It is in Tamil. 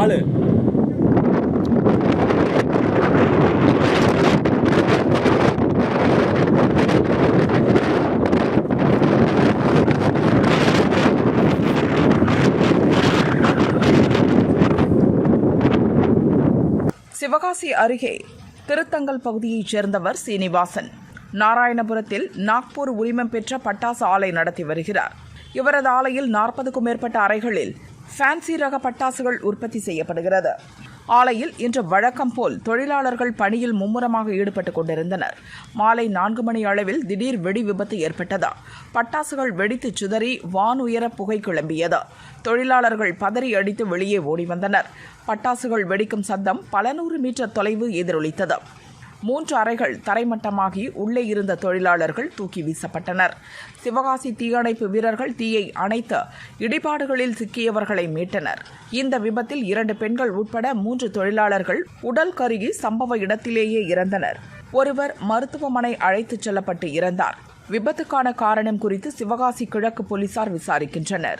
ஆளு. சிவகாசி அருகே திருத்தங்கல் பகுதியைச் சேர்ந்தவர் சீனிவாசன். நாராயணபுரத்தில் நாக்பூர் உரிமம் பெற்ற பட்டாசு ஆலை நடத்தி வருகிறார். இவரது ஆலையில் நாற்பதுக்கும் மேற்பட்ட அறைகளில் ஃபேன்சி ரக பட்டாசுகள் உற்பத்தி செய்யப்படுகிறது. ஆலையில் இன்று வழக்கம் போல் தொழிலாளர்கள் பணியில் மும்முரமாக ஈடுபட்டுக் கொண்டிருந்தனர். மாலை நான்கு மணி அளவில் திடீர் வெடி விபத்து ஏற்பட்டது. பட்டாசுகள் வெடித்து சிதறி வானுயர புகை கிளம்பியது. தொழிலாளர்கள் பதறி அடித்து வெளியே ஓடி வந்தனர். பட்டாசுகள் வெடிக்கும் சத்தம் பல நூறு மீட்டர் தொலைவு எதிரொலித்தது. மூன்று அறைகள் தரைமட்டமாகி உள்ளே இருந்த தொழிலாளர்கள் தூக்கி வீசப்பட்டனர். சிவகாசி தீயணைப்பு வீரர்கள் தீயை அணைத்து இடிபாடுகளில் சிக்கியவர்களை மீட்டனர். இந்த விபத்தில் இரண்டு பெண்கள் உட்பட மூன்று தொழிலாளர்கள் உடல் கருகி சம்பவ இடத்திலேயே இறந்தனர். ஒருவர் மருத்துவமனை அழைத்துச் செல்லப்பட்டு இறந்தார். விபத்துக்கான காரணம் குறித்து சிவகாசி கிழக்கு போலீசார் விசாரிக்கின்றனர்.